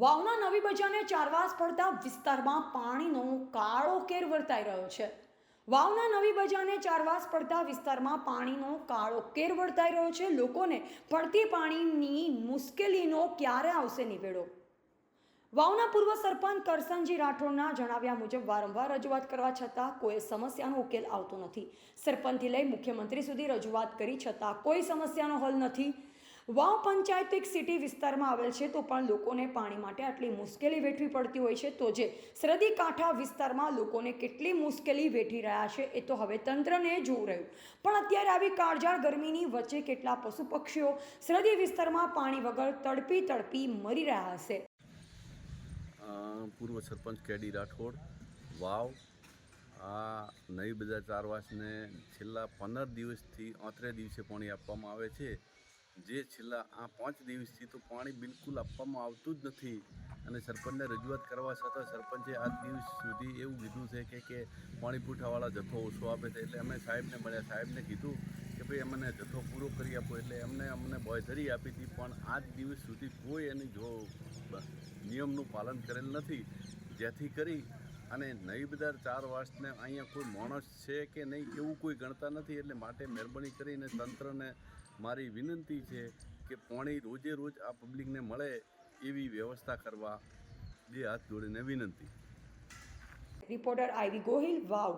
વાવના નવી બજારને ચારવાસ પડતા વિસ્તારમાં પાણીનો કાળો કેર વર્તાઈ રહ્યો છે. વાવના નવી બજારને ચારવાસ પડતા વિસ્તારમાં પાણીનો કાળો કેર વર્તાઈ રહ્યો છે. લોકોને પડતી પાણીની મુશ્કેલીનો ક્યારે આવશે નિવેડો? વાવના પૂર્વ સરપંચ કરસનજી રાઠોડના જણાવ્યા મુજબ વારંવાર રજૂઆત કરવા છતાં કોઈ સમસ્યાનો ઉકેલ આવતો નથી. સરપંચથી લઈ મુખ્યમંત્રી સુધી રજૂઆત કરી છતાં કોઈ સમસ્યાનો હલ નથી. વાવ પંચાયત એક સિટી વિસ્તારમાં આવેલ છે, તો પણ લોકોને પાણી માટે આટલી મુશ્કેલી વેઠવી પડતી હોય છે. તો જે સરદી કાંઠા વિસ્તારમાં લોકોને કેટલી મુશ્કેલી વેઠી રહ્યા છે, એ તો હવે તંત્રને જોવું રહ્યું. પણ અત્યારે આવી કાળજાળ ગરમીની વચ્ચે કેટલા પશુ પક્ષીઓ સરદી વિસ્તારમાં પાણી વગર તડપી તડપી મરી રહ્યા હશે? પૂર્વ સરપંચ કેડી રાઠોડ, વાવ, આ નવી બજાર ચારવાસને છેલ્લા પંદર દિવસથી અત્રે દિવસે પાણી આપવામાં આવે છે. જે છેલ્લા, આ પાંચ દિવસથી તો પાણી બિલકુલ આપવામાં આવતું જ નથી. અને સરપંચને રજૂઆત કરવા છતાં સરપંચે આજ દિવસ સુધી એવું કીધું છે કે કે પાણી પૂઠાવાળા જથ્થો ઓછો આપે છે. એટલે અમે સાહેબને મળ્યા. સાહેબને કીધું કે, ભાઈ, અમને જથ્થો પૂરો કરી આપો. એટલે એમને, અમને બોયધરી આપી હતી, પણ આજ દિવસ સુધી કોઈ એની જો નિયમનું પાલન કરેલ નથી. જેથી કરી અને બધા ચાર વર્ષને અહીંયા કોઈ માણસ છે કે નહીં એવું કોઈ ગણતા નથી, એટલે માટે મહેરબાની કરીને તંત્રને મારી વિનંતી છે કે પાણી રોજે રોજ આ પબ્લિકને મળે એવી વ્યવસ્થા કરવા બે હાથ જોડીને વિનંતી. Reporter I V Gohil, Vav.